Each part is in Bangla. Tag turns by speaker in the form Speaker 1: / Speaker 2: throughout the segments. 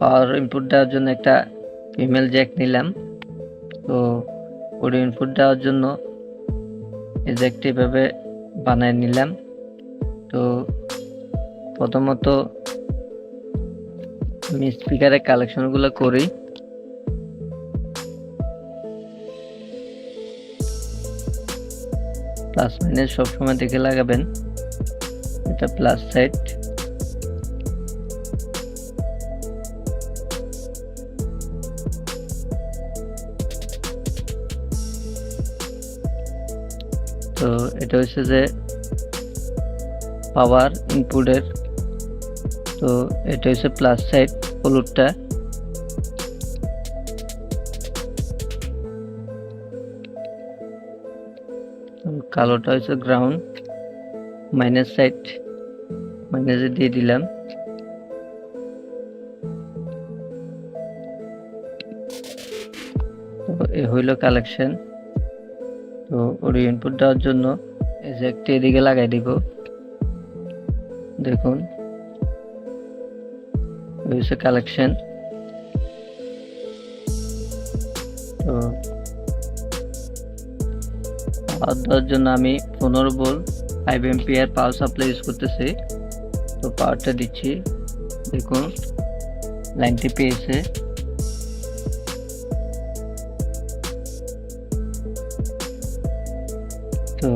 Speaker 1: পাওয়ার ইনপুট দেওয়ার জন্য একটা ফিমেল জ্যাক নিলাম। তো অডিও ইনপুট দেওয়ার জন্য এই জ্যাকটি এভাবে বানায় নিলাম। তো প্রথমত আমি স্পিকারের কালেকশনগুলো করি। প্লাস মাইনাস সবসময় দেখে লাগাবেন। এটা প্লাস সাইড তো এটা হচ্ছে যে পাওয়ার ইনপুটের তো এটা হচ্ছে প্লাস সাইড হলুদটা। কালোটা হচ্ছে গ্রাউন্ড মাইনাস সাইড মাইনাসে দিয়ে দিলাম। এ হইল কালেকশন তো ওর ইনপুট দেওয়ার জন্য একটি এদিকে লাগাই দিব। দেখুন। হচ্ছে কালেকশন তো পাওয়ার দেওয়ার জন্য আমি পনেরো বল five ampere power supply use করতেছি। তো পাওয়ারটা দিচ্ছি। দেখুন লাইনটি পেয়েছে। তো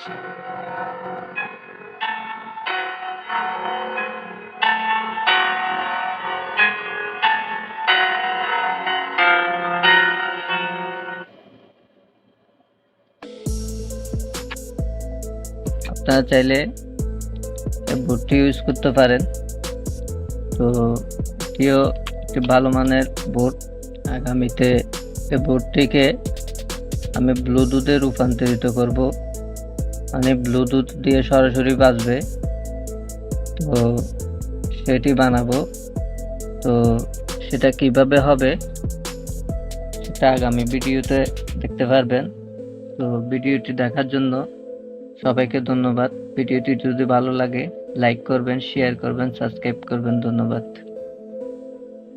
Speaker 1: আপনারা চাইলে বোর্ডটি ইউজ করতে পারেন। তো এটিও একটি ভালো মানের বোর্ড আগামীতে এই বোর্ডটিকে আমি ব্লুটুথে রূপান্তরিত করব। মানে ব্লুটুথ দিয়ে সরাসরি বাজবে। তো সেটি বানাবো। তো সেটা কীভাবে হবে, সেটা আগামী ভিডিওতে দেখতে পারবেন। তো ভিডিওটি দেখার জন্য সবাইকে ধন্যবাদ। ভিডিওটি যদি ভালো লাগে, লাইক করবেন, শেয়ার করবেন, সাবস্ক্রাইব করবেন। ধন্যবাদ।